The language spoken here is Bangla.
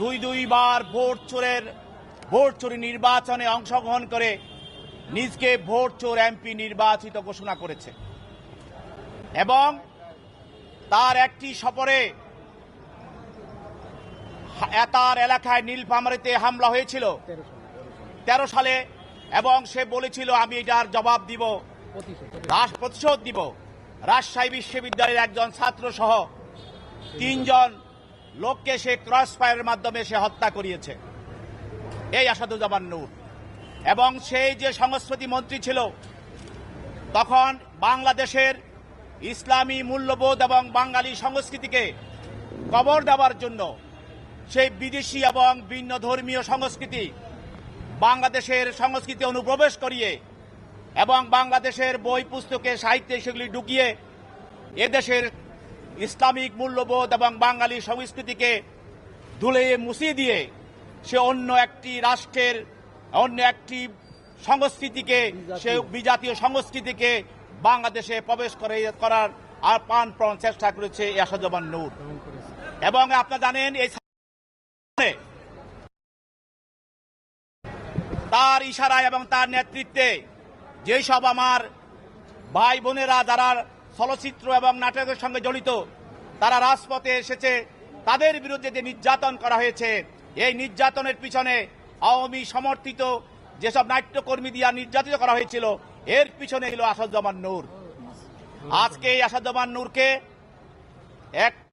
দুই দুইবার ভোট চোরের, ভোট চুরি নির্বাচনে অংশগ্রহণ করে নিজকে ভোট চোর এমপি নির্বাচিত ঘোষণা করেছে। এবং তার একটি সফরে তার এলাকায় নীলফামারীতে হামলা হয়েছিল। তেরো সালে এবং সে বলেছিল, আমি এটার জবাব দিব প্রতিশোধ দিব। রাজশাহী বিশ্ববিদ্যালয়ের একজন ছাত্র সহ তিনজন লোককে সে ক্রস ফায়ারের মাধ্যমে সে হত্যা করিয়েছে। এই আসাদুজ্জামান নূর। এবং সেই যে সংস্কৃতি মন্ত্রী ছিল, তখন বাংলাদেশের ইসলামী মূল্যবোধ এবং বাঙালি সংস্কৃতিকে কবর দেওয়ার জন্য সেই বিদেশি এবং ভিন্ন ধর্মীয় সংস্কৃতি বাংলাদেশের সংস্কৃতি অনুপ্রবেশ করিয়ে এবং বাংলাদেশের বই পুস্তকে সাহিত্যে সেগুলি ঢুকিয়ে এদেশের ইসলামিক মূল্যবোধ এবং বাঙালি সংস্কৃতিকে ধুলে মুছিয়ে দিয়ে সে অন্য একটি রাষ্ট্রের অন্য একটি সংস্কৃতিকে সে বিজাতীয় সংস্কৃতিকে বাংলাদেশে প্রবেশ করে করার আর প্রাণ প্রাণ চেষ্টা করেছে ইয়াসাজ্জামান নূর। এবং আপনারা জানেন এই তার ইশারায় এবং তার নেতৃত্বে যেসব আমার ভাই বোনেরা যারা চলচ্চিত্র এবং নাটকের সঙ্গে জড়িত তারা রাজপথে এসেছে। তাদের বিরুদ্ধে যে নির্যাতন করা হয়েছে, এই নির্যাতনের পিছনে আওয়ামী সমর্থিত যেসব নাট্যকর্মী দিয়া নির্যাতিত করা হয়েছিল, এর পিছনে ছিল আসাদুজ্জামান নূর। আজকে এই আসাদুজ্জামান নূরকে এক